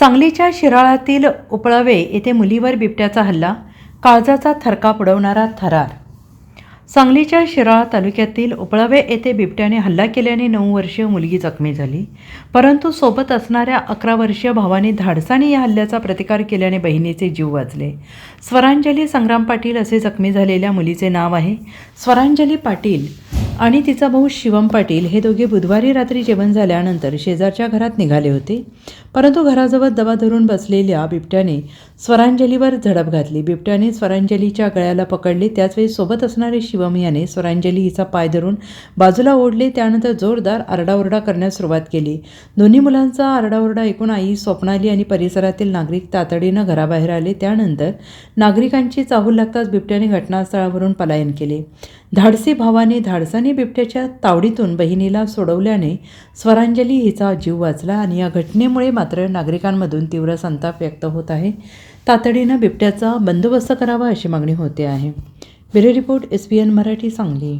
सांगलीच्या शिराळातील उपळावे येथे मुलीवर बिबट्याचा हल्ला काळजाचा थरका पुडवणारा थरार. सांगलीच्या शिराळा तालुक्यातील उपळावे येथे बिबट्याने हल्ला केल्याने नऊ वर्षीय मुलगी जखमी झाली. परंतु सोबत असणाऱ्या अकरा वर्षीय भावाने धाडसाने या हल्ल्याचा प्रतिकार केल्याने बहिणीचे जीव वाचले. स्वरांजली संग्राम पाटील असे जखमी झालेल्या मुलीचे नाव आहे स्वरांजली पाटील आणि तिचा भाऊ शिवम पाटील. हे दोघे बुधवारी रात्री जेवण झाल्यानंतर शेजारच्या घरात निघाले होते. परंतु घराजवळ दबा धरून बसलेल्या बिबट्याने स्वरांजलीवर झडप घातली. बिबट्याने स्वरांजलीच्या गळ्याला पकडले. त्याचवेळी सोबत असणारे शिवम याने स्वरांजली हिचा पाय धरून बाजूला ओढले. त्यानंतर जोरदार आरडाओरडा करण्यास सुरुवात केली. दोन्ही मुलांचा आरडाओरडा ऐकून आई स्वप्नाली आणि परिसरातील नागरिक तातडीनं घराबाहेर आले. त्यानंतर नागरिकांची चाहूल लागताच बिबट्याने घटनास्थळावरून पलायन केले. धाडसी भावाने धाडसाने बिबट्याच्या तावडीतून बहिणीला सोडवल्याने स्वरांजली हिचा जीव वाचला आणि या घटनेमुळे मात्र नागरिकांमधून तीव्र संताप व्यक्त होत आहे. तातडीनं बिबट्याचा बंदोबस्त करावा अशी मागणी होते आहे. Bureau report S B N Marathi Sangli.